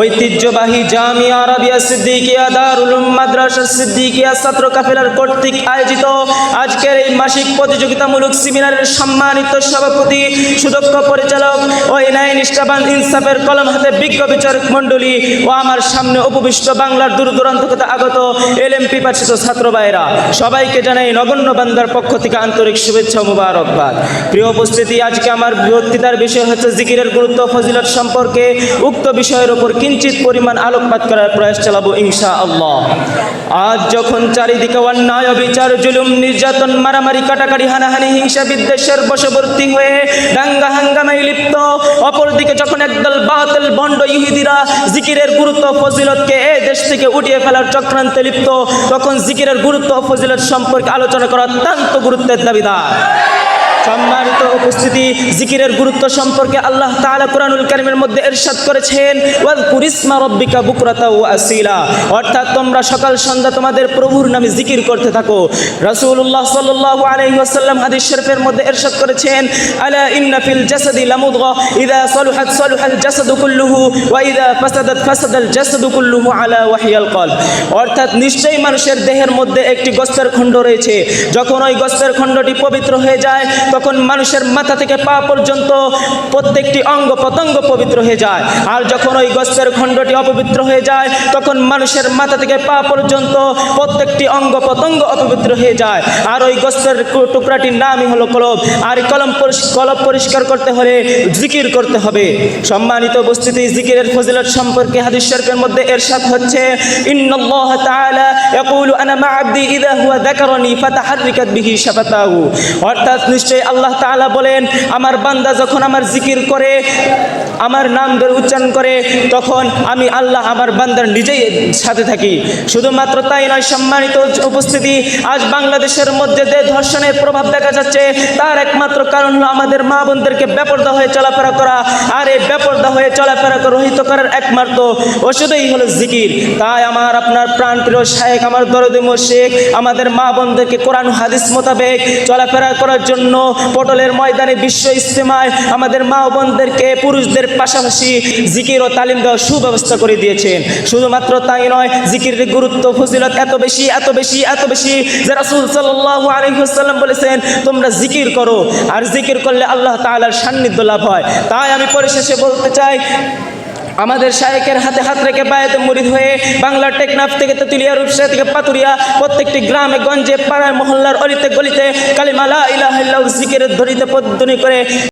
ঐতিহ্যবাহী জামিয়া আরাবিয়া সিদ্দিকিয়া দারুল মাদ্রাসা সিদ্দিকিয়া ছাত্র কাফেলার কর্তৃক আয়োজিত আজকের এই মাসিক প্রতিযোগিতামূলক সেমিনারের সম্মানিত সভাপতি, সুদক্ষ পরিচালক ও এনআই নিষ্ঠাবান ইনসাফের কলম হাতে বিজ্ঞ বিচারক মণ্ডলী ও আমার সামনে উপবিষ্ট বাংলার দূর দূরান্ত থেকে আগত এলএমপি পাঠিত ছাত্র ভাইরা সবাইকে জানাই নগণ্য বান্দার পক্ষ থেকে আন্তরিক শুভেচ্ছা মুবারকবাদ। প্রিয় উপস্থিতি, আজকে আমার বক্তৃতার বিষয় হচ্ছে জিকিরের গুরুত্ব ফজিলত সম্পর্কে উক্ত বিষয়ের উপর কিঞ্চিত পরিমাণ আলোকপাত করার প্রয়াস চালাবো ইনশা আল্লাহ আজ যখন চারিদিকে অন্যায়, অবিচার, জুলুম, নির্যাতন, মারামারি, কাটাকাটি, হানাহানি, হিংসা, বিদ্বেষের বশবর্তী হয়ে দাঙ্গা, হাঙ্গামায় লিপ্ত অপরদিকে যখন একদল বাতিল বন্ড ইহুদিরা জিকিরের গুরুত্ব ফজিলতকে এই দেশ থেকে উঠিয়ে ফেলার চক্রান্তে লিপ্ত, তখন জিকিরের গুরুত্ব ফজিলত সম্পর্কে আলোচনা করা অত্যন্ত গুরুত্বের দাবিদার। সম্মানিত উপস্থিতি, জিকিরের গুরুত্ব সম্পর্কে আল্লাহ তাআলা কোরআনুল কারীমের মধ্যে ইরশাদ করেছেন ওয়াজকুর ইসমা রাব্বিকা বুকরাতা ওয়া আসিলা অর্থাৎ তোমরা সকাল সন্ধ্যা তোমাদের প্রভুর নামে জিকির করতে থাকো। রাসূলুল্লাহ সাল্লাল্লাহু আলাইহি ওয়াসাল্লাম হাদিস শরীফের মধ্যে ইরশাদ করেছেন, আলা ইন্না ফিল জাসাদি লামুদগা ইযা সালুহাত সালুহাল জাসাদু কুল্লুহু, ওয়া ইযা ফাসাদাত ফাসাদাল জাসাদু কুল্লুহু আলা ওয়াহিয়াল কলব অর্থাৎ নিশ্চয়ই মানুষের দেহের মধ্যে একটি গোস্তের খণ্ড রয়েছে। যখন ওই গস্তের খণ্ডটি পবিত্র হয়ে যায় তখন মানুষের মাথা থেকে পা পর্যন্ত প্রত্যেকটি অঙ্গ প্রত্যঙ্গ পবিত্র হয়ে যায়, আর যখন ওই গোস্তের খণ্ডটি অপবিত্র হয়ে যায়, তখন মানুষের মাথা থেকে পা পর্যন্ত প্রত্যেকটি অঙ্গ প্রত্যঙ্গ অপবিত্র হয়ে যায়, আর ওই গোস্তের টু- টুকরাটির নামই হলো কলব, আর কলম কলব পরিষ্কার করতে হলে জিকির করতে হবে। সম্মানিত উপস্থিতি, জিকিরের ফজিলত সম্পর্কে হাদিস শরীফের মধ্যে এরশাদ হচ্ছে, ইন্নাল্লাহ তাআলা ইয়াকুলু আনা মা আবদি ইযা হুয়া বিহি শাফাতাহু। অর্থাৎ নিশ্চয়ই আল্লাহ তালা বলেন, আমার বান্দা যখন আমার জিকির করে, আমার নাম ধরে উচ্চারণ করে, তখন আমি আল্লাহ আমার বান্দার নিজেই সাথে থাকি। শুধুমাত্র তাই নয়, সম্মানিত উপস্থিতি, আজ বাংলাদেশের মধ্যে যে ধর্ষণের প্রভাব দেখা যাচ্ছে, তার একমাত্র কারণ হলো আমাদের মা বোনদেরকে বেপর্দা হয়ে চলাফেরা করা। আর এই বেপর্দা হয়ে চলাফেরা রহিত করার একমাত্র ওষুধই হলো জিকির। তাই আমার আপনার প্রাণ প্রিয় শায়েক আমার দরদি শেখ আমাদের মা বোনদেরকে কোরআন হাদিস মোতাবেক চলাফেরা করার জন্য পটলের ময়দানে বিশ্ব ইস্তেমায় আমাদের মা বোনদেরকে পুরুষদের পাশাপাশি জিকির ও তালিম দেওয়ার সুব্যবস্থা করে দিয়েছেন। শুধুমাত্র তাই নয়, জিকিরের গুরুত্ব, ফজিলত এত বেশি এত বেশি এত বেশি যে রাসূল সাল্লাল্লাহু আলাইহি বলেছেন, তোমরা জিকির করো। আর জিকির করলে আল্লাহ তাআলার সান্নিধ্য লাভ হয়। তাই আমি পরিশেষে বলতে চাই আমাদের শায়েকের হাতে হাত রেখে বায়াতে মুরিদ হয়ে বাংলার টেকনাফ থেকে তেতুলিয়া, রূপসা থেকে পাতুরিয়া প্রত্যেকটি গ্রামে, গঞ্জে, পাড়ায়, মহল্লার অলিতে গলিতে কালিমালা ইলাহ জিকের ধরিতে পদ্ধতি করে